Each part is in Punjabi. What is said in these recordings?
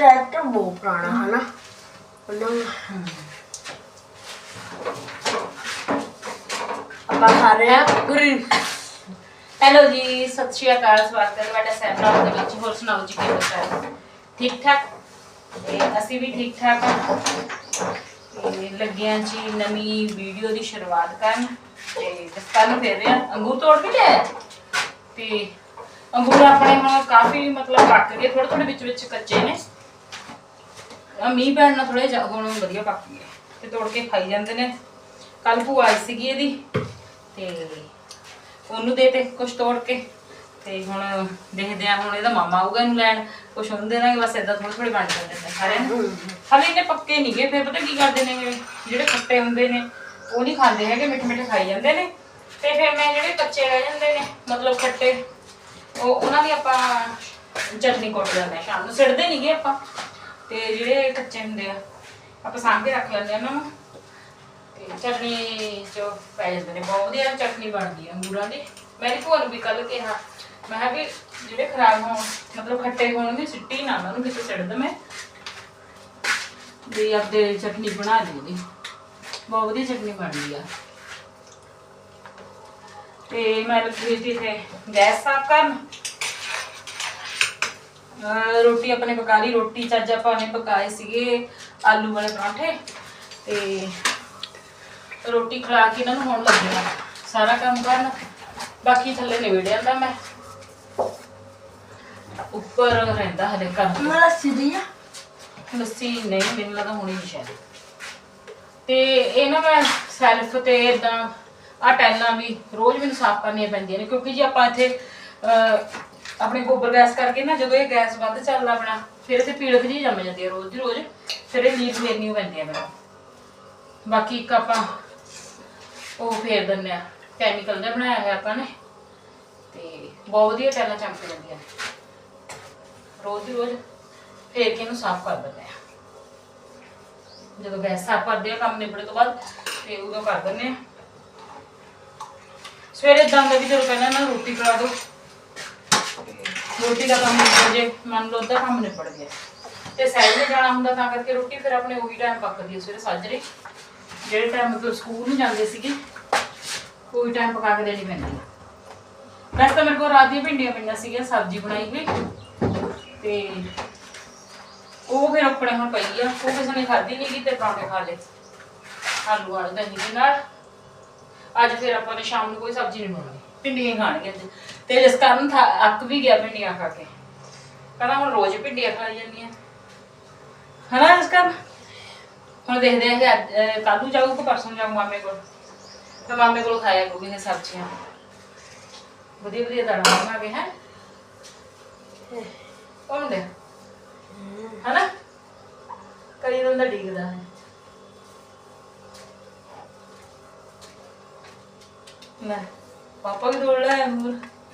ਟਰੈਕਟਰ ਬਹੁਤ ਪੁਰਾਣਾ ਹੈ ਨਾ ਉਹਨਾਂ ਆਪਾਂ ਖਾ ਰਹੇ ਆ ਗੁਰੀ ਹੈਲੋ ਜੀ ਸਤਿ ਸ਼੍ਰੀ ਅਕਾਲ ਸਵਾਗਤ ਹੈ ਤੁਹਾਡਾ ਸੈਮਨਾਰ ਦੇ ਵਿੱਚ। ਹੋਰ ਸੁਣਾਓ ਜੀ ਕਿਵੇਂ ਕਰ ਠੀਕ ਠਾਕ? ਤੇ ਅਸੀਂ ਵੀ ਠੀਕ ਠਾਕ ਹਾਂ। ਤੇ ਲੱਗਿਆਂ ਜੀ ਨਵੀਂ ਵੀਡੀਓ ਦੀ ਸ਼ੁਰੂਆਤ ਕਰਨ। ਤੇ ਦਸਤਾਂ ਨੂੰ ਫੇਰ ਰਿਹਾ। ਅੰਗੂਰ ਤੋੜ ਵੀ ਲਿਆ ਤੇ ਅੰਗੂਰ ਆਪਣੇ ਹੁਣ ਕਾਫੀ ਮਤਲਬ ਪੱਕ ਗਏ ਥੋੜੇ ਥੋੜੇ ਵਿੱਚ ਵਿੱਚ ਕੱਚੇ ਨੇ। ਆ ਮੀਂਹ ਪੈਣ ਨਾਲ ਥੋੜੇ ਜਿਹਾ ਹੁਣ ਵਧੀਆ ਪੱਕ ਗਏ ਤੇ ਤੋੜ ਕੇ ਖਾਈ ਜਾਂਦੇ ਨੇ। ਕੱਲ ਭੂਆ ਆਈ ਸੀਗੀ ਇਹਦੀ ਤੇ ਉਹਨੂੰ ਦੇ ਤੇ ਕੁਝ ਤੋੜ ਕੇ। ਤੇ ਹੁਣ ਦੇਖਦੇ ਆ ਹੁਣ ਇਹਦਾ ਮਾਮਾ ਆਊਗਾ ਇਹਨੂੰ ਲੈਣ। ਕੁਝ ਉਹਨੂੰ ਦੇ ਦਾਂਗੇ ਬਸ ਇਦਾਂ ਥੋੜੀ ਥੋੜੀ ਵੰਡ ਦਿੰਦੇ ਨੇ ਸਾਰਿਆਂ ਨੂੰ। ਹਾਲੇ ਇਹਨੇ ਪੱਕੇ ਨਹੀਂ ਗਏ ਫਿਰ ਪਤਾ ਕੀ ਕਰਦੇ ਨੇ ਜਿਹੜੇ ਖੱਟੇ ਹੁੰਦੇ ਨੇ ਉਹ ਨਹੀਂ ਖਾਂਦੇ ਹੈਗੇ ਮਿੱਠੇ ਮਿੱਠੇ ਖਾਈ ਜਾਂਦੇ ਨੇ। ਤੇ ਫਿਰ ਮੈਂ ਜਿਹੜੇ ਕੱਚੇ ਰਹਿ ਜਾਂਦੇ ਨੇ ਮਤਲਬ ਖੱਟੇ ਉਹ ਉਹਨਾਂ ਦੀ ਆਪਾਂ ਚਟਨੀ ਕੁੱਟ ਲੈਂਦੇ ਹਾਂ ਸ਼ਾਮ ਨੂੰ। ਸਿੜਦੇ ਨਹੀਂ ਗਏ ਆਪਾਂ। ਤੇ ਜਿਹੜੇ ਕੱਚੇ ਹੁੰਦੇ ਆ, ਆਪਾਂ ਸਾਂਭ ਕੇ ਰੱਖ ਲੈਂਦੇ ਆ ਉਹਨਾਂ ਨੂੰ। ਤੇ ਚਟਨੀ ਜੋ ਪੈ ਜਾਂਦੇ ਨੇ, ਬਹੁਤ ਵਧੀਆ ਚਟਨੀ ਬਣਦੀ ਆ ਅੰਗੂਰਾਂ ਦੀ। ਮੈਂ ਭੂਆ ਨੂੰ ਵੀ ਕੱਲ ਕਿਹਾ, ਮੈਂ ਕਿਹਾ ਵੀ ਜਿਹੜੇ ਖਰਾਬ ਹੋਣ, ਮਤਲਬ ਖੱਟੇ ਹੋਣਗੇ ਸਿੱਟੀ ਨਾ ਉਹਨਾਂ ਨੂੰ ਕਿਤੇ ਸਿੱਟ ਦਵੇਂ। ਵੀ ਆਪਦੇ ਚਟਨੀ ਬਣਾ ਲਈ ਉਹਦੀ। ਬਹੁਤ ਵਧੀਆ ਚਟਨੀ ਬਣਦੀ ਆ। ਤੇ ਮੈਂ ਲੱਗੀ ਸੀ ਤੇ ਗੈਸ ਸਾਫ਼ ਕਰਨ। ਅਹ ਰੋਟੀ ਆਪਣੇ ਪਕਾ ਲਈ ਰੋਟੀ ਚੱਜ ਆਪਾਂ ਨੇ ਪਕਾਏ ਸੀਗੇ ਆਲੂ ਵਾਲੇ ਪਰਾਂਠੇ ਤੇ ਰੋਟੀ ਖਾ ਕੇ ਇਹਨਾਂ ਨੂੰ ਹੁਣ ਲੱਗੇ ਆ ਸਾਰਾ ਕੰਮ ਕਰਨ। ਬਾਕੀ ਥੱਲੇ ਨਿਬੜ ਜਾਂਦਾ ਮੈਂ। ਉੱਪਰ ਰਹਿੰਦਾ ਹਲੇ ਕੰਮ। ਮੇਰਾ ਸਿਰੀਆ ਲੱਸੀ ਨਹੀਂ ਮੈਨੂੰ ਲੱਗਾ ਹੋਣੀ ਨਹੀਂ ਸ਼ਾਇਦ। ਤੇ ਇਹ ਨਾ ਮੈਂ ਸੈਲਫ ਤੇ ਇਦਾਂ ਆ ਟੈਲਾਂ ਵੀ ਰੋਜ਼ ਮੈਨੂੰ ਸਾਫ਼ ਕਰਨੀਆਂ ਪੈਂਦੀਆਂ ਨੇ ਕਿਉਂਕਿ ਜੀ ਆਪਾਂ ਇੱਥੇ ਅਹ, ਆਪਣੇ ਗੋਬਰ ਗੈਸ ਕਰਕੇ ਨਾ ਜਦੋਂ ਇਹ ਗੈਸ ਵੱਧ ਚੱਲਦਾ ਆਪਣਾ, ਫਿਰ ਇੱਥੇ ਪੀੜਕ ਜੀ ਜੰਮ ਜਾਂਦੀ ਹੈ ਰੋਜ਼ ਦੀ ਰੋਜ਼, ਫਿਰ ਇਹ ਲੀਕ ਫੇਰਨੀ ਪੈਂਦੀ ਹੈ ਮੈਨੂੰ ਬਾਕੀ ਇੱਕ ਆਪਾਂ ਉਹ ਫੇਰ ਦਿੰਦੇ ਆ ਕੈਮੀਕਲ ਦਾ ਬਣਾਇਆ ਹੋਇਆ ਆਪਾਂ ਨੇ, ਤੇ ਬਹੁਤ ਵਧੀਆ ਟੈਲਾਂ ਚਮਕ ਜਾਂਦੀਆਂ। ਰੋਜ਼ ਦੀ ਰੋਜ਼ ਫੇਰ ਕੇ ਇਹਨੂੰ ਸਾਫ਼ ਕਰ ਦਿੰਦੇ ਆ। ਜਦੋਂ ਗੈਸ ਸਾਫ਼ ਕਰਦੇ ਆ, ਕੰਮ ਨਿਬੜੇ ਤੋਂ ਬਾਅਦ, ਤੇ ਉਦੋਂ ਕਰ ਦਿੰਦੇ ਆ। ਸਵੇਰੇ ਇਦਾਂ ਦਾ ਵੀ ਜਦੋਂ ਪਹਿਲਾਂ ਨਾ ਰੋਟੀ ਖਵਾ ਦਿਓ ਰੋਟੀ ਦਾ ਕੰਮ ਨਿਬੜ ਜੇ, ਮੰਨ ਲਓ ਅੱਧਾ ਕੰਮ ਨਿਬੜ ਗਿਆ। ਤੇ ਸੈਲ ਜਾਣਾ ਹੁੰਦਾ ਤਾਂ ਕਰਕੇ ਰੋਟੀ ਫਿਰ ਆਪਣੇ ਉਹੀ ਟਾਈਮ ਪੱਕਦੀ ਹੈ, ਸਵੇਰੇ ਸਾਜਰੇ ਜਿਹੜੇ ਟਾਈਮ ਮਤਲਬ ਸਕੂਲ ਨੂੰ ਜਾਂਦੇ ਸੀਗੇ, ਉਹੀ ਟਾਈਮ ਪਕਾ ਕੇ ਦੇਣੀ ਪੈਂਦੀ ਹੈ। ਵੈਸੇ ਤਾਂ ਮੇਰੇ ਕੋਲ ਰਾਤ ਦੀਆਂ ਭਿੰਡੀਆਂ ਪਈਆਂ ਸੀਗੀਆਂ, ਸਬਜ਼ੀ ਬਣਾਈ ਹੋਈ। ਤੇ ਉਹ ਫਿਰ ਆਪਣੇ ਹੁਣ ਪਈ ਆ, ਉਹ ਕਿਸੇ ਨੇ ਖਾਧੀ ਨਹੀਂ ਗੀ ਤੇ ਪਰੌਂਠੇ ਖਾ ਲਏ। ਆਲੂ ਵਾਲੇ ਦਹੀਂ ਦੇ ਨਾਲ। ਅੱਜ ਫਿਰ ਆਪਾਂ ਨੇ ਸ਼ਾਮ ਨੂੰ ਕੋਈ ਸਬਜ਼ੀ ਨਹੀਂ ਬਣਾਉਣੀ। ਭਿੰਡੀਆਂ ਹੀ ਖਾਣਗੇ ਅੱਜ। ਤੇ ਜਿਸ ਕਾਰਨ ਥਾ- ਅੱਕ ਵੀ ਗਿਆ ਭਿੰਡੀਆਂ ਖਾ ਕੇ। ਕਹਿੰਦਾ ਹੁਣ ਰੋਜ਼ ਭਿੰਡੀਆਂ ਖਾਈ ਜਾਂਦੀਆਂ ਹਨਾ ਇਸ ਕਾਰਨ ਹੁਣ ਦੇਖਦੇ ਆ ਕਿ ਅੱਜ ਕੱਲੂ ਜਾਊ ਕਿ ਪਰਸੋਂ ਜਾਊ ਮਾਮੇ ਕੋਲ? ਤੇ ਮਾਮੇ ਕੋਲ ਖਾਇਆ ਕਰੂਗੀ ਇਹ ਸਬਜ਼ੀਆਂ। ਵਧੀਆ ਵਧੀਆ ਦਾਣਾ ਬਣਾ ਕੇ, ਹੈ? ਕੌਣ ਹਨਾ? ਕਈ ਬੰਦਾ ਡਿੱਗਦਾ ਹੈ। ਲੈ, ਪਾਪਾ ਵੀ ਦੌੜ ਲਿਆ ਅੰਗੂਰ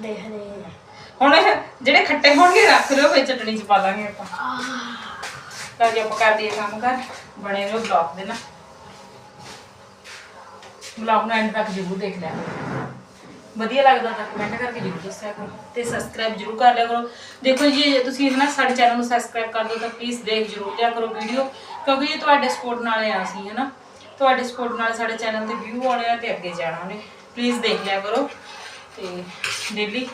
ਦੇਖਦੇ ਆ। ਹੁਣ ਇਹ ਜਿਹੜੇ ਖੱਟੇ ਹੋਣਗੇ ਰੱਖ ਲਿਓ ਫਿਰ ਚਟਣੀ ਚ ਪਾ ਲਾਂਗੇ ਆਪਾਂ। ਤਾਂ ਜੇ ਆਪਾਂ ਕਰ ਦਈਏ ਕੰਮ ਕਰ ਬਣੇ ਰਹੋ ਬਲੌਗ ਦੇ ਨਾ। ਬਲੌਗ ਨੂੰ ਐਂਡ ਤੱਕ ਜ਼ਰੂਰ ਦੇਖ ਲਿਆ ਵਧੀਆ ਲੱਗਦਾ ਤਾਂ ਕਮੈਂਟ ਕਰਕੇ ਜ਼ਰੂਰ ਦੱਸਿਆ ਕਰੋ। ਤੇ ਸਬਸਕ੍ਰਾਈਬ ਜ਼ਰੂਰ ਕਰ ਲਿਆ ਕਰੋ। ਦੇਖੋ ਜੀ ਜੇ ਤੁਸੀਂ ਨਾ ਸਾਡੇ ਚੈਨਲ ਨੂੰ ਸਬਸਕ੍ਰਾਈਬ ਕਰ ਦਿਓ ਤਾਂ ਪਲੀਜ਼ ਦੇਖ ਜ਼ਰੂਰ ਲਿਆ ਕਰੋ ਵੀਡੀਓ ਕਿਉਂਕਿ ਇਹ ਤੁਹਾਡੇ ਸਪੋਰਟ ਨਾਲ ਆ ਸੀ ਹੈ ਨਾ ਤੁਹਾਡੇ ਸਪੋਰਟ ਨਾਲ ਸਾਡੇ ਚੈਨਲ ਤੇ ਵਿਊ ਆਉਣੇ ਆ ਤੇ ਅੱਗੇ ਜਾਣਾ ਨੇ ਪਲੀਜ਼ ਦੇਖ ਲਿਆ ਕਰੋ। ਤੇ ਡੇਲੀ।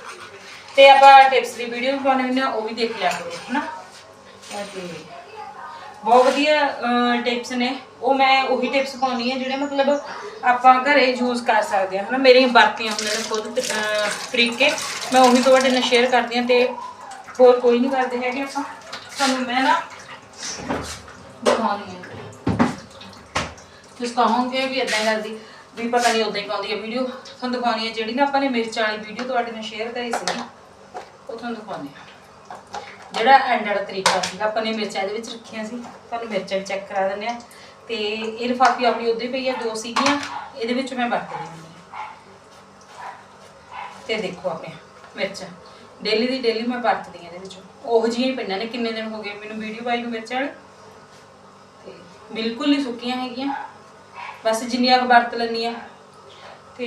ਤੇ ਆਪਾਂ ਟਿਪਸ ਦੀ ਵੀਡੀਓ ਵੀ ਪਾਉਣੇ ਹੁੰਦੇ ਆ, ਉਹ ਵੀ ਦੇਖ ਲਿਆ ਕਰੋ, ਹਨਾ? ਤੇ ਬਹੁਤ ਵਧੀਆ ਟਿਪਸ ਨੇ। ਉਹ ਮੈਂ ਉਹੀ ਟਿਪਸ ਪਾਉਣੀ ਹੈ ਜਿਹੜੇ ਮਤਲਬ ਆਪਾਂ ਘਰੇ ਯੂਜ਼ ਕਰ ਸਕਦੇ ਹਾਂ ਹਨਾ? ਮੇਰੀਆਂ ਵਰਤੀਆਂ ਹੁੰਦੀਆਂ ਨੇ ਖੁਦ ਤਰੀਕੇ। ਮੈਂ ਉਹੀ ਤੁਹਾਡੇ ਨਾਲ ਸ਼ੇਅਰ ਕਰਦੀ ਹਾਂ ਤੇ ਹੋਰ ਕੋਈ ਨਹੀਂ ਕਰਦੇ ਹੈਗੇ ਆਪਾਂ। ਤੁਹਾਨੂੰ ਮੈਂ ਨਾ ਦਿਖਾਉਣੀ ਹੈ ਤੁਸੀਂ ਕਹੋਗੇ ਵੀ ਇਦਾਂ ਕਰਦੀ। ਵੀ ਪਤਾ ਨਹੀਂ ਉਦਾਂ ਹੀ ਪਾਉਂਦੀ ਹੈ ਵੀਡੀਓ। ਤੁਹਾਨੂੰ ਦਿਖਾਉਣੀ ਹੈ ਜਿਹੜੀ ਨਾ ਆਪਾਂ ਨੇ ਮਿਰਚ ਵਾਲੀ ਵੀਡੀਓ ਤੁਹਾਡੇ ਨਾਲ ਸ਼ੇਅਰ ਕਰੀ ਸੀ ਉਹ ਤੁਹਾਨੂੰ ਦਿਖਾਉਂਦੀ ਹਾਂ ਜਿਹੜਾ ਐਂਡ ਵਾਲਾ ਤਰੀਕਾ ਸੀਗਾ, ਆਪਾਂ ਨੇ ਮਿਰਚਾਂ ਇਹਦੇ ਵਿੱਚ ਰੱਖੀਆਂ ਸੀ। ਤੁਹਾਨੂੰ ਮਿਰਚਾਂ ਚੈੱਕ ਕਰਾ ਦਿੰਦੇ ਆ। ਤੇ ਇਹ ਲਿਫਾਫੀ ਆਪਣੀ ਉੱਧੇ ਪਈ ਆ, ਦੋ ਸੀਗੀਆਂ, ਇਹਦੇ ਵਿੱਚ ਮੈਂ ਵਰਤ ਦਿੰਦੀ ਤੇ ਦੇਖੋ ਆਪਣੇ ਮਿਰਚਾਂ। ਡੇਲੀ ਦੀ ਡੇਲੀ ਮੈਂ ਵਰਤਦੀ ਹਾਂ ਇਹਦੇ ਵਿੱਚ। ਉਹ ਜਿਹੀਆਂ ਹੀ ਪਈਆਂ ਨੇ, ਕਿੰਨੇ ਦਿਨ ਹੋ ਗਏ ਮੈਨੂੰ ਵੀਡੀਓ ਪਾਈ ਨੂੰ ਮਿਰਚਾਂ ਵਾਲੀ। ਤੇ ਬਿਲਕੁਲ ਨਹੀਂ ਸੁੱਕੀਆਂ ਹੈਗੀਆਂ। ਬਸ ਜਿੰਨੀਆਂ ਕੁ ਵਰਤ ਲੈਂਦੀ ਆ ਤੇ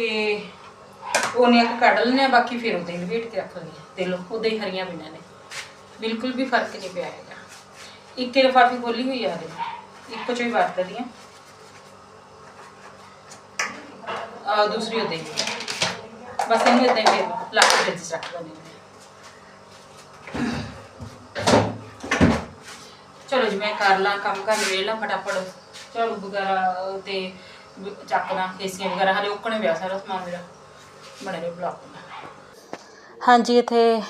ਉਹਨੀਆਂ ਕੁ ਕੱਢ ਲੈਂਦੇ ਆ ਬਾਕੀ ਫਿਰ ਉਹਦੇ ਲਵੇਟ ਕੇ ਰੱਖ ਲੈਂਦੇ ਆ ਦੇ ਉਹਦੇ ਹੀ ਹਰੀਆਂ ਪਈਆਂ ਨੇ। ਬਿਲਕੁਲ ਵੀ ਫ਼ਰਕ ਨਹੀਂ ਪਿਆ ਹੈਗਾ। ਇੱਕ ਲਿਫਾਫੀ ਖੋਲੀ ਹੋਈ ਆ ਦੇ ਇੱਕੋ ਚੋਂ ਹੀ ਵਰਤਦੀ ਆ ਆ ਦੂਸਰੀ ਉਹਦੇ ਹੀ ਬਸ ਇਹਨੂੰ ਇਦਾਂ ਹੀ ਫਿਰ ਲਾ ਕੇ ਫ੍ਰਿਜ 'ਚ ਰੱਖ ਦਿੰਦੇ ਚਲੋ ਜੀ, ਮੈਂ ਕਰ ਲਾਂ ਕੰਮ ਕਰ ਵੇਲਾ ਫਟਾਫਟ। ਝਾੜੂ ਵਗੈਰਾ ਤੇ ਚੱਕਣਾ ਏਸੀਆਂ ਵਗੈਰਾ, ਹਲੇ ਉੱਕਣੇ ਪਿਆ ਸਾਰਾ ਸਮਾਨ ਮੇਰਾ ਬਣੇ ਰਹੇ ਬਲੌਕ ਹਾਂਜੀ, ਇੱਥੇ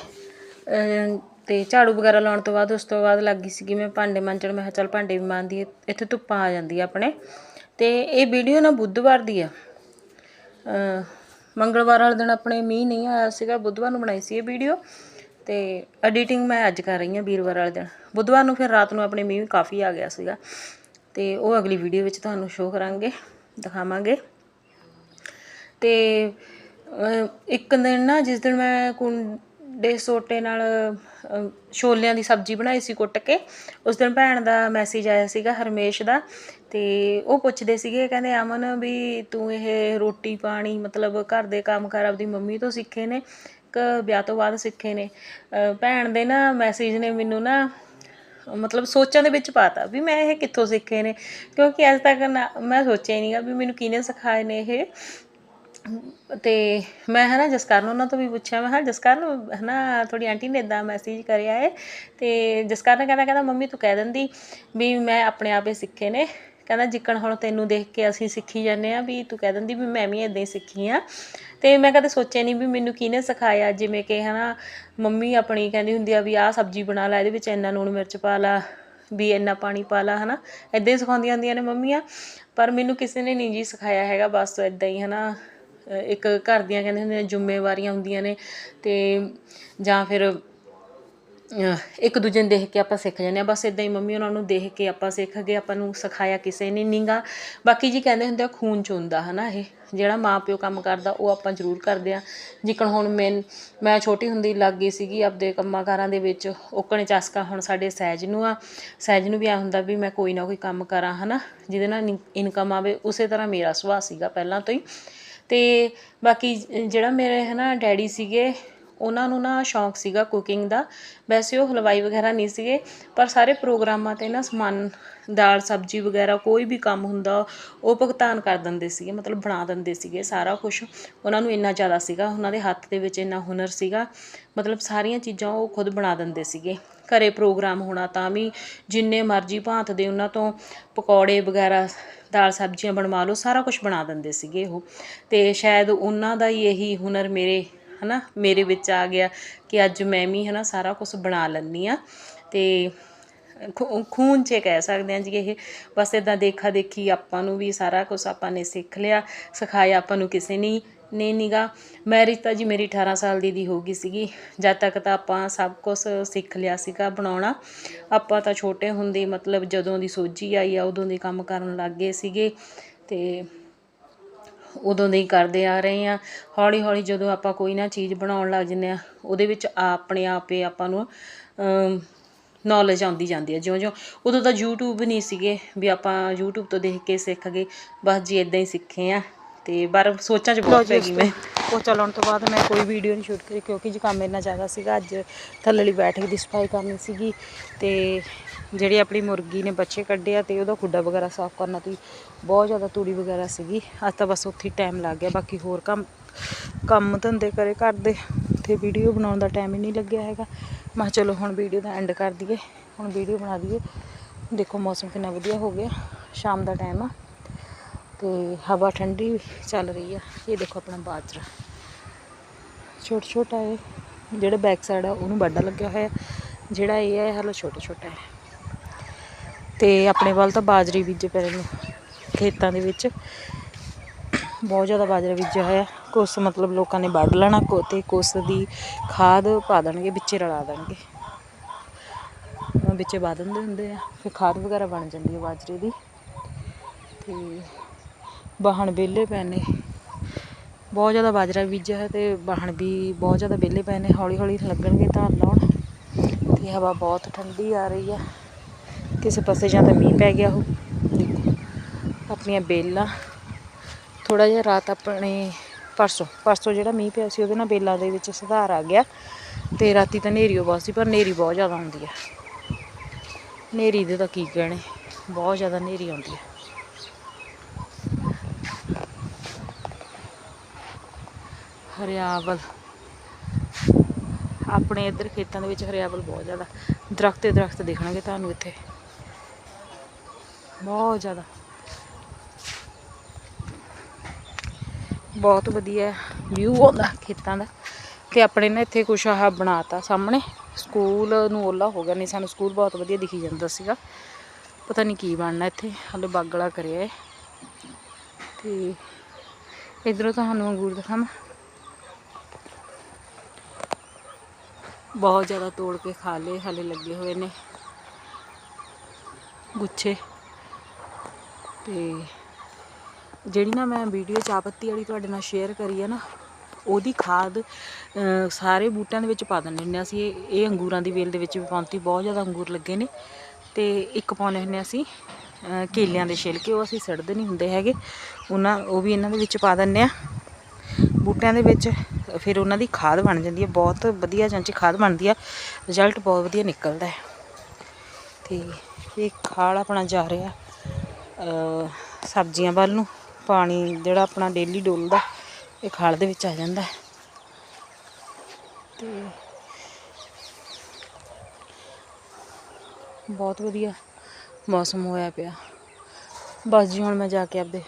ਤੇ ਝਾੜੂ ਵਗੈਰਾ ਲਾਉਣ ਤੋਂ ਬਾਅਦ, ਉਸ ਤੋਂ ਬਾਅਦ ਲੱਗੀ ਸੀਗੀ ਮੈਂ ਭਾਂਡੇ ਮਾਂਜਣ। ਮੈਂ ਕਿਹਾ ਚੱਲ ਭਾਂਡੇ ਵੀ ਮਾਂਜਦੀ ਇੱਥੇ ਧੁੱਪਾਂ ਆ ਜਾਂਦੀ ਆ ਆਪਣੇ। ਤੇ ਇਹ ਵੀਡੀਓ ਨਾ ਬੁੱਧਵਾਰ ਦੀ ਆ। ਮੰਗਲਵਾਰ ਵਾਲੇ ਦਿਨ ਆਪਣੇ ਮੀਂਹ ਨਹੀਂ ਆਇਆ ਸੀਗਾ, ਬੁੱਧਵਾਰ ਨੂੰ ਬਣਾਈ ਸੀ ਇਹ ਵੀਡੀਓ। ਤੇ ਐਡੀਟਿੰਗ ਮੈਂ ਅੱਜ ਕਰ ਰਹੀ ਹਾਂ ਵੀਰਵਾਰ ਵਾਲੇ ਦਿਨ। ਬੁੱਧਵਾਰ ਨੂੰ ਫਿਰ ਰਾਤ ਨੂੰ ਆਪਣੇ ਮੀਂਹ ਵੀ ਕਾਫੀ ਆ ਗਿਆ ਸੀਗਾ। ਤੇ ਉਹ ਅਗਲੀ ਵੀਡੀਓ ਵਿੱਚ ਤੁਹਾਨੂੰ ਸ਼ੋਅ ਕਰਾਂਗੇ, ਦਿਖਾਵਾਂਗੇ। ਤੇ ਇੱਕ ਦਿਨ ਨਾ, ਜਿਸ ਦਿਨ ਮੈਂ ਕੁੰਡੇ ਸੋਟੇ ਨਾਲ ਛੋਲਿਆਂ ਦੀ ਸਬਜ਼ੀ ਬਣਾਈ ਸੀ ਕੁੱਟ ਕੇ, ਉਸ ਦਿਨ ਭੈਣ ਦਾ ਮੈਸੇਜ ਆਇਆ ਸੀਗਾ ਹਰਮੇਸ਼ ਦਾ ਤੇ ਉਹ ਪੁੱਛਦੇ ਸੀਗੇ, ਕਹਿੰਦੇ ਅਮਨ ਵੀ ਤੂੰ ਇਹ ਰੋਟੀ ਪਾਣੀ, ਮਤਲਬ ਘਰ ਦੇ ਕੰਮ ਕਰ ਆਪਦੀ ਮੰਮੀ ਤੋਂ ਸਿੱਖੇ ਨੇ, ਕਿ ਵਿਆਹ ਤੋਂ ਬਾਅਦ ਸਿੱਖੇ ਨੇ? ਭੈਣ ਦੇ ਨਾ ਮੈਸੇਜ ਨੇ ਮੈਨੂੰ ਨਾ ਮਤਲਬ ਸੋਚਾਂ ਦੇ ਵਿੱਚ ਪਾਤਾ ਵੀ ਮੈਂ ਇਹ ਕਿੱਥੋਂ ਸਿੱਖੇ ਨੇ, ਕਿਉਂਕਿ ਅੱਜ ਤੱਕ ਨਾ ਮੈਂ ਸੋਚਿਆ ਹੀ ਨਹੀਂਗਾ ਵੀ ਮੈਨੂੰ ਕਿਹਨੇ ਸਿਖਾਏ ਨੇ ਇਹ। ਤੇ ਮੈਂ ਹੈ ਨਾ ਜਸਕਰਨ ਉਹਨਾਂ ਤੋਂ ਵੀ ਪੁੱਛਿਆ, ਮੈਂ ਹਾਂ ਜਸਕਰਨ ਹੈ ਨਾ ਤੁਹਾਡੀ ਆਂਟੀ ਨੇ ਇਦਾਂ ਮੈਸੇਜ ਕਰਿਆ ਹੈ ਤੇ ਜਸਕਰਨ ਕਹਿੰਦਾ ਕਹਿੰਦਾ ਮੰਮੀ ਤੂੰ ਕਹਿ ਦਿੰਦੀ ਵੀ ਮੈਂ ਆਪਣੇ ਆਪੇ ਸਿੱਖੇ ਨੇ। ਕਹਿੰਦਾ ਜਿੱਕਣ ਹੁਣ ਤੈਨੂੰ ਦੇਖ ਕੇ ਅਸੀਂ ਸਿੱਖੀ ਜਾਂਦੇ ਆ ਵੀ ਤੂੰ ਕਹਿ ਦਿੰਦੀ ਵੀ ਮੈਂ ਵੀ ਇਦਾਂ ਹੀ ਸਿੱਖੀ ਆ ਤੇ ਮੈਂ ਕਦੇ ਸੋਚਿਆ ਨਹੀਂ ਵੀ ਮੈਨੂੰ ਕਿਹਨੇ ਸਿਖਾਇਆ ਜਿਵੇਂ ਕਿ ਹੈ ਨਾ ਮੰਮੀ ਆਪਣੀ ਕਹਿੰਦੀ ਹੁੰਦੀ ਆ ਵੀ ਆਹ ਸਬਜ਼ੀ ਬਣਾ ਲੈ ਇਹਦੇ ਵਿੱਚ ਇੰਨਾ ਲੂਣ ਮਿਰਚ ਪਾ ਲਾ ਵੀ ਇੰਨਾ ਪਾਣੀ ਪਾ ਲਾ ਹਨਾ। ਇਦਾਂ ਹੀ ਸਿਖਾਉਂਦੀਆਂ ਹੁੰਦੀਆਂ ਨੇ ਮੰਮੀਆਂ ਪਰ ਮੈਨੂੰ ਕਿਸੇ ਨੇ ਨਹੀਂ ਜੀ ਸਿਖਾਇਆ ਹੈਗਾ ਬਸ ਇਦਾਂ ਹੀ ਹਨਾ ਅ, ਇੱਕ ਘਰ ਦੀਆਂ ਕਹਿੰਦੇ ਹੁੰਦੇ ਨੇ ਜ਼ਿੰਮੇਵਾਰੀਆਂ ਹੁੰਦੀਆਂ ਨੇ ਤੇ ਜਾਂ ਫਿਰ ਇੱਕ ਦੂਜੇ ਨੂੰ ਦੇਖ ਕੇ ਆਪਾਂ ਸਿੱਖ ਜਾਂਦੇ ਹਾਂ। ਬਸ ਇੱਦਾਂ ਹੀ ਮੰਮੀ ਉਹਨਾਂ ਨੂੰ ਦੇਖ ਕੇ ਆਪਾਂ ਸਿੱਖ ਗਏ, ਆਪਾਂ ਨੂੰ ਸਿਖਾਇਆ ਕਿਸੇ ਨੇ ਨਹੀਂਗਾ ਬਾਕੀ ਜੀ ਕਹਿੰਦੇ ਹੁੰਦੇ ਆ, ਖੂਨ ਚ ਹੈ ਨਾ ਇਹ। ਜਿਹੜਾ ਮਾਂ ਪਿਓ ਕੰਮ ਕਰਦਾ, ਉਹ ਆਪਾਂ ਜ਼ਰੂਰ ਕਰਦੇ ਆ ਜਿੱਕਣ ਹੁਣ ਮੈਂ ਮੈਂ ਛੋਟੀ ਹੁੰਦੀ ਲੱਗ ਗਈ ਸੀਗੀ ਆਪਦੇ ਕੰਮਾਂ ਕਾਰਾਂ ਦੇ ਵਿੱਚ। ਓਕਣ ਚਸਕਾ ਹੁਣ ਸਾਡੇ ਸਹਿਜ ਨੂੰ ਆ। ਸਹਿਜ ਨੂੰ ਵੀ ਆ ਹੁੰਦਾ ਵੀ ਮੈਂ ਕੋਈ ਨਾ ਕੋਈ ਕੰਮ ਕਰਾਂ ਹਨਾ। ਜਿਹਦੇ ਨਾਲ ਇਨਕਮ ਆਵੇ, ਉਸੇ ਤਰ੍ਹਾਂ ਮੇਰਾ ਸੁਭਾਅ ਸੀਗਾ ਪਹਿਲਾਂ ਤੋਂ ਹੀ। ਤੇ ਬਾਕੀ ਜਿਹੜਾ ਮੇਰੇ ਹਨਾ ਡੈਡੀ ਸੀਗੇ ਉਹਨਾਂ ਨੂੰ ਨਾ ਸ਼ੌਂਕ ਸੀਗਾ ਕੁਕਿੰਗ ਦਾ। ਵੈਸੇ ਉਹ ਹਲਵਾਈ ਵਗੈਰਾ ਨਹੀਂ ਸੀਗੇ, ਪਰ ਸਾਰੇ ਪ੍ਰੋਗਰਾਮਾਂ ਤੇ ਨਾ ਸਮਾਨ, ਦਾਲ, ਸਬਜ਼ੀ ਵਗੈਰਾ ਕੋਈ ਵੀ ਕੰਮ ਹੁੰਦਾ, ਉਹ ਭੁਗਤਾਨ ਕਰ ਦਿੰਦੇ ਸੀਗੇ, ਮਤਲਬ ਬਣਾ ਦਿੰਦੇ ਸੀਗੇ ਸਾਰਾ ਕੁਝ ਉਹਨਾਂ ਨੂੰ ਇੰਨਾ ਜ਼ਿਆਦਾ ਸੀਗਾ, ਉਹਨਾਂ ਦੇ ਹੱਥ ਦੇ ਵਿੱਚ ਇੰਨਾ ਹੁਨਰ ਸੀਗਾ। ਮਤਲਬ ਸਾਰੀਆਂ ਚੀਜ਼ਾਂ ਉਹ ਖੁਦ ਬਣਾ ਦਿੰਦੇ ਸੀਗੇ। ਘਰੇ ਪ੍ਰੋਗਰਾਮ ਹੋਣਾ ਤਾਂ ਵੀ ਜਿੰਨੇ ਮਰਜ਼ੀ ਭਾਂਤ ਦੇ ਉਹਨਾਂ ਤੋਂ ਪਕੌੜੇ ਵਗੈਰਾ, ਦਾਲ, ਸਬਜ਼ੀਆਂ ਬਣਵਾ ਲਓ, ਸਾਰਾ ਕੁਝ ਬਣਾ ਦਿੰਦੇ ਸੀਗੇ ਉਹ। ਤੇ ਸ਼ਾਇਦ ਉਹਨਾਂ ਦਾ ਹੀ ਇਹੀ ਹੁਨਰ ਮੇਰੇ ਹਨਾ, ਮੇਰੇ ਵਿੱਚ ਆ ਗਿਆ ਕਿ ਅੱਜ ਮੈਂ ਵੀ ਹਨਾ ਸਾਰਾ ਕੁਝ ਬਣਾ ਲੈਂਦੀ ਆ ਤੇ ਖੂ- ਖੂਨ 'ਚ ਕਹਿ ਸਕਦੇ ਹਾਂ ਜੀ ਇਹ ਬਸ ਇਦਾਂ ਦੇਖਾ ਦੇਖੀ ਆਪਾਂ ਨੂੰ ਵੀ ਸਾਰਾ ਕੁਝ ਆਪਾਂ ਨੇ ਸਿੱਖ ਲਿਆ, ਸਿਖਾਇਆ ਆਪਾਂ ਨੂੰ ਕਿਸੇ ਨੇ ਨਹੀਂ ਨੀਗਾ ਮੈਰਿਜ ਤਾਂ ਜੀ ਮੇਰੀ 18 ਸਾਲ ਦੀ ਦੀ ਹੋ ਗਈ ਸੀਗੀ। ਜਦ ਤੱਕ ਤਾਂ ਆਪਾਂ ਸਭ ਕੁਝ ਸਿੱਖ ਲਿਆ ਸੀਗਾ ਬਣਾਉਣਾ। ਆਪਾਂ ਤਾਂ ਛੋਟੇ ਹੁੰਦੇ ਮਤਲਬ ਜਦੋਂ ਦੀ ਸੋਝੀ ਆਈ ਆ ਉਦੋਂ ਦੇ ਕੰਮ ਕਰਨ ਲੱਗ ਗਏ ਸੀਗੇ। ਤੇ ਉਦੋਂ ਦੇ ਹੀ ਕਰਦੇ ਆ ਰਹੇ ਆ ਹੌਲੀ ਹੌਲੀ ਜਦੋਂ ਆਪਾਂ ਕੋਈ ਨਾ ਚੀਜ਼ ਬਣਾਉਣ ਲੱਗ ਜੰਨੇ ਆ ਉਹਦੇ ਵਿੱਚ ਆਪਣੇ ਆਪੇ ਆਪਾਂ ਨੂੰ ਨੌਲੇਜ ਆਉਂਦੀ ਜਾਂਦੀ ਹੈ। ਜਿਉਂ ਜਿਉਂ ਉਦੋਂ ਤਾਂ YouTube ਨਹੀਂ ਸੀਗੇ ਵੀ ਆਪਾਂ YouTube ਤੋਂ ਦੇਖ ਕੇ ਸਿੱਖ ਗਏ ਬਸ ਜੀ ਇਦਾਂ ਹੀ ਸਿੱਖੇ ਆ ਤੇ ਪਰ ਸੋਚਾਂ 'ਚ ਬਹੁਤ ਪੈ ਗਈ ਮੈਂ। ਉਹ ਚੱਲਣ ਤੋਂ ਬਾਅਦ ਮੈਂ ਕੋਈ ਵੀਡੀਓ ਨਹੀਂ ਸ਼ੂਟ ਕਰੀ ਕਿਉਂਕਿ ਜੀ ਕੰਮ ਇੰਨਾ ਜ਼ਿਆਦਾ ਸੀਗਾ। ਅੱਜ ਥੱਲੇਲੀ ਬੈਠਕ ਦੀ ਸਫ਼ਾਈ ਕਰਨੀ ਸੀਗੀ ਤੇ ਜਿਹੜੀ ਆਪਣੀ ਮੁਰਗੀ ਨੇ ਬੱਚੇ ਕੱਢਿਆ ਆ ਤੇ ਉਹਦਾ ਖੁੱਡਾ ਵਗੈਰਾ ਸਾਫ਼ ਕਰਨਾ ਸੀ ਬਹੁਤ ਜ਼ਿਆਦਾ ਤੂੜੀ ਵਗੈਰਾ ਸੀਗੀ। ਅੱਜ ਤਾਂ ਬਸ ਉੱਥੇ ਟਾਈਮ ਲੱਗ ਗਿਆ। ਬਾਕੀ ਹੋਰ ਕੰਮ ਕੰਮ ਧੰਦੇ ਕਰੇ ਘਰ ਦੇ ਤੇ ਵੀਡੀਓ ਬਣਾਉਣ ਦਾ ਟਾਈਮ ਹੀ ਨਹੀਂ ਲੱਗਿਆ ਹੈਗਾ। ਮੈਂ ਕਿਹਾ ਚਲੋ ਹੁਣ ਵੀਡੀਓ ਦਾ ਐਂਡ ਕਰ ਦਈਏ। ਹੁਣ ਵੀਡੀਓ ਬਣਾ ਦਈਏ। ਦੇਖੋ ਮੌਸਮ ਕਿੰਨਾ ਵਧੀਆ ਹੋ ਗਿਆ। ਸ਼ਾਮ ਦਾ ਟਾਈਮ ਆ। ਤੇ ਹਵਾ ਠੰਡੀ ਚੱਲ ਰਹੀ ਆ। ਇਹ ਦੇਖੋ ਆਪਣਾ ਬਾਜਰਾ। ਛੋਟਾ ਛੋਟਾ ਹੈ ਜਿਹੜਾ ਬੈਕ ਸਾਈਡ ਆ, ਉਹਨੂੰ ਵੱਡਾ ਲੱਗਿਆ ਹੋਇਆ। ਜਿਹੜਾ ਇਹ ਹੈ ਹਾਲੇ ਛੋਟਾ ਛੋਟਾ ਹੈ। ਤੇ ਆਪਣੇ ਵੱਲ ਤਾਂ ਬਾਜਰੀ ਬੀਜੇ ਪਏ ਨੇ ਖੇਤਾਂ ਦੇ ਵਿੱਚ। ਬਹੁਤ ਜ਼ਿਆਦਾ ਬਾਜਰਾ ਬੀਜਿਆ ਹੋਇਆ। ਕੁਛ ਮਤਲਬ ਲੋਕਾਂ ਨੇ ਵੱਢ ਲੈਣਾ, ਕੋ ਤੇ ਕੁਛ ਦੀ ਖਾਦ ਪਾ ਦੇਣਗੇ, ਵਿੱਚੇ ਰਲਾ ਦੇਣਗੇ। ਨੂੰ ਵਿੱਚੇ ਪਾ ਦਿੰਦੇ ਹੁੰਦੇ ਆ, ਫਿਰ ਖਾਦ ਵਗੈਰਾ ਬਣ ਜਾਂਦੀ ਹੈ ਬਾਜਰੇ ਦੀ। ਤੇ ਵਾਹਣ ਵਿਹਲੇ ਪਏ ਨੇ। ਬਹੁਤ ਜ਼ਿਆਦਾ ਬਾਜਰਾ ਬੀਜਿਆ ਹੈ ਤੇ ਬਾਹਣ ਵੀ ਬਹੁਤ ਜ਼ਿਆਦਾ ਵਿਹਲੇ ਪਏ ਨੇ। ਹੌਲੀ ਹੌਲੀ ਲੱਗਣਗੇ ਧਾਰ ਲਾਉਣ। ਤੇ ਹਵਾ ਬਹੁਤ ਠੰਡੀ ਆ ਰਹੀ ਆ। ਕਿਸੇ ਪਾਸੇ ਜਾਂ ਤਾਂ ਮੀਂਹ ਪੈ ਗਿਆ ਹੋ ਦੇਖੋ, ਆਪਣੀਆਂ ਬੇਲਾਂ। ਥੋੜਾ ਜਿਹਾ ਰਾਤ ਆਪਣੇ ਪਰਸੋਂ ਪਰਸੋਂ ਜਿਹੜਾ ਮੀਂਹ ਪਿਆ ਸੀ ਉਹਦੇ ਨਾਲ ਬੇਲਾਂ ਦੇ ਵਿੱਚ ਸੁਧਾਰ ਆ ਗਿਆ। ਤੇ ਰਾਤੀ ਤਾਂ ਹਨੇਰੀ ਬਹੁਤ ਸੀ, ਪਰ ਹਨੇਰੀ ਬਹੁਤ ਜ਼ਿਆਦਾ ਆਉਂਦੀ ਆ। ਹਨੇਰੀ ਦੇ ਤਾਂ ਕੀ ਕਹਿਣੇ, ਬਹੁਤ ਜ਼ਿਆਦਾ ਹਨੇਰੀ ਆਉਂਦੀ ਆ। ਹਰਿਆਵਲ। ਆਪਣੇ ਇੱਧਰ ਖੇਤਾਂ ਦੇ ਵਿੱਚ ਹਰਿਆਵਲ ਬਹੁਤ ਜ਼ਿਆਦਾ। ਦਰਖਤ ਹੀ ਦਰਖਤ ਦਿਖਣਗੇ ਤੁਹਾਨੂੰ ਇੱਥੇ। ਬਹੁਤ ਜ਼ਿਆਦਾ। ਬਹੁਤ ਵਧੀਆ ਵਿਊ ਆਉਂਦਾ ਖੇਤਾਂ ਦਾ। ਤੇ ਆਪਣੇ ਨਾ ਇੱਥੇ ਕੁਛ ਆਹ ਬਣਾਤਾ ਸਾਹਮਣੇ। ਸਕੂਲ ਨੂੰ ਓਲਾ ਹੋ ਗਿਆ। ਨਹੀਂ, ਸਾਨੂੰ ਸਕੂਲ ਬਹੁਤ ਵਧੀਆ ਦਿਖੀ ਜਾਂਦਾ ਸੀਗਾ। ਪਤਾ ਨਹੀਂ ਕੀ ਬਣਨਾ ਇੱਥੇ। ਹਲੇ ਬਾਗਲਾ ਕਰਿਆ ਏ ਤੇ ਇਧਰੋਂ ਤੁਹਾਨੂੰ ਅੰਗੂਰ ਦਿਖਾਵਾਂ। ਬਹੁਤ ਜ਼ਿਆਦਾ ਤੋੜ ਕੇ ਖਾ ਲਏ, ਹਲੇ ਲੱਗੇ ਹੋਏ ਨੇ। ਗੁੱਛੇ। ਤੇ ਜਿਹੜੀ ਨਾ ਮੈਂ ਵੀਡੀਓ ਚਾਹ ਪੱਤੀ ਵਾਲੀ ਤੁਹਾਡੇ ਨਾਲ ਸ਼ੇਅਰ ਕਰੀ ਹੈ ਨਾ, ਉਹਦੀ ਖਾਦ ਸਾਰੇ ਬੂਟਿਆਂ ਦੇ ਵਿੱਚ ਪਾ ਦਿੰਦੇ ਹੁੰਦੇ ਹਾਂ ਅਸੀਂ। ਇਹ ਇਹ ਅੰਗੂਰਾਂ ਦੀ ਵੇਲ ਦੇ ਵਿੱਚ ਵੀ ਪਾਉਂਦੀ, ਬਹੁਤ ਜ਼ਿਆਦਾ ਅੰਗੂਰ ਲੱਗੇ ਨੇ। ਤੇ ਇੱਕ ਪਾਉਂਦੇ ਹੁੰਦੇ ਹਾਂ ਅਸੀਂ ਕੇਲਿਆਂ ਦੇ ਛਿਲਕੇ, ਉਹ ਅਸੀਂ ਸੜਦੇ ਨਹੀਂ ਹੁੰਦੇ ਹੈਗੇ। ਉਹਨਾਂ, ਉਹ ਵੀ ਇਹਨਾਂ ਦੇ ਵਿੱਚ ਪਾ ਦਿੰਦੇ ਆ। ਬੂਟਿਆਂ ਦੇ ਵਿੱਚ, ਫਿਰ ਉਹਨਾਂ ਦੀ ਖਾਦ ਬਣ ਜਾਂਦੀ ਹੈ। ਬਹੁਤ ਵਧੀਆ ਜਾਂਚੀ ਖਾਦ ਬਣਦੀ ਆ ਰਿਜ਼ਲਟ ਬਹੁਤ ਵਧੀਆ ਨਿਕਲਦਾ ਹੈ। ਤੇ ਇਹ ਖਾਲ ਆਪਣਾ ਜਾ ਰਿਹਾ। ਸਬਜ਼ੀਆਂ ਵੱਲ ਨੂੰ, ਪਾਣੀ ਜਿਹੜਾ ਆਪਣਾ ਡੇਲੀ ਡੋਲਦਾ, ਇਹ ਖਾਲ ਦੇ ਵਿੱਚ ਆ ਜਾਂਦਾ ਹੈ। ਤੇ ਬਹੁਤ ਵਧੀਆ ਮੌਸਮ ਹੋਇਆ ਪਿਆ। ਬਸ ਜੀ, ਹੁਣ ਮੈਂ ਜਾ ਕੇ ਆਪਦੇ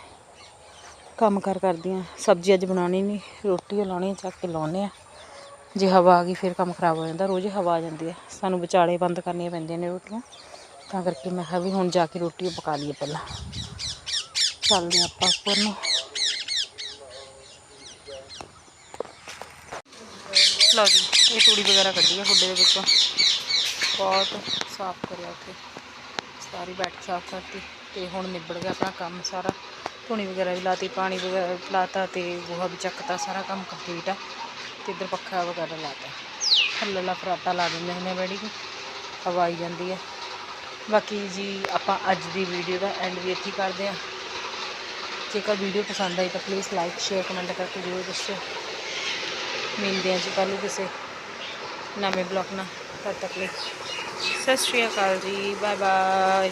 ਕੰਮ ਕਾਰ ਕਰਦੀ ਆ ਸਬਜ਼ੀ ਅੱਜ ਬਣਾਉਣੀ ਨਹੀਂ ਰੋਟੀ ਓ ਲਾਉਣੀ ਚੱਕ ਕੇ ਲਾਉਣੇ ਆ। ਜੇ ਹਵਾ ਆ ਗਈ, ਫਿਰ ਕੰਮ ਖਰਾਬ ਹੋ ਜਾਂਦਾ, ਰੋਜ਼ ਹਵਾ ਆ ਜਾਂਦੀ ਹੈ ਸਾਨੂੰ ਵਿਚਾਲੇ ਬੰਦ ਕਰਨੀਆਂ ਪੈਂਦੀਆਂ ਨੇ ਰੋਟੀਆਂ। ਤਾਂ ਕਰਕੇ ਮੈਂ ਕਿਹਾ ਵੀ ਹੁਣ ਜਾ ਕੇ ਰੋਟੀ ਓ ਪਕਾ ਲਈਏ ਪਹਿਲਾਂ। ਚੱਲਦੇ ਆਪਾਂ ਉੱਪਰ ਨੂੰ। ਲਓ ਜੀ, ਇਹ ਤੂੜੀ ਵਗੈਰਾ ਕੱਢੀ ਆ ਖੁੱਡੇ ਦੇ ਵਿੱਚੋਂ। ਬਹੁਤ ਸਾਫ਼ ਕਰਿਆ ਉੱਥੇ। ਸਾਰੀ ਬੈਠ ਸਾਫ਼ ਕਰਤੀ ਤੇ ਹੁਣ ਨਿਬੜ ਗਿਆ ਆਪਣਾ ਕੰਮ ਸਾਰਾ। ਧੂਣੀ ਵਗੈਰਾ ਵੀ ਲਾਤੀ, ਪਾਣੀ ਵਗੈਰਾ ਵੀ ਲਾਤਾ ਤੇ ਗੋਹਾ ਵੀ ਚੱਕਤਾ, ਸਾਰਾ ਕੰਮ ਕੰਪਲੀਟ ਆ ਤੇ ਇੱਧਰ ਪੱਖਾ ਵਗੈਰਾ ਲਾਤਾ। ਥੱਲੇ ਲਾ ਫਰਾਟਾ ਲਾ ਦਿੰਦੇ ਹੁੰਦੇ ਆ ਬੈੜੀ ਨੂੰ ਹਵਾ ਆਈ ਜਾਂਦੀ ਹੈ ਬਾਕੀ ਜੀ ਆਪਾਂ ਅੱਜ ਦੀ ਵੀਡੀਓ ਦਾ ਐਂਡ ਵੀ ਇੱਥੇ ਕਰਦੇ ਹਾਂ ਜੇਕਰ ਵੀਡੀਓ ਪਸੰਦ ਆਈ ਤਾਂ ਪਲੀਜ਼ ਲਾਈਕ ਸ਼ੇਅਰ ਕਮੈਂਟ ਕਰਕੇ ਜ਼ਰੂਰ ਦੱਸਿਓ। ਮਿਲਦੇ ਹਾਂ ਜੀ ਕੱਲ੍ਹ ਕਿਸੇ ਨਵੇਂ ਬਲੌਗ ਨਾਲ। ਤਦ ਤੱਕ ਲਈ ਸਤਿ ਸ਼੍ਰੀ ਅਕਾਲ ਜੀ ਬਾਏ ਬਾਏ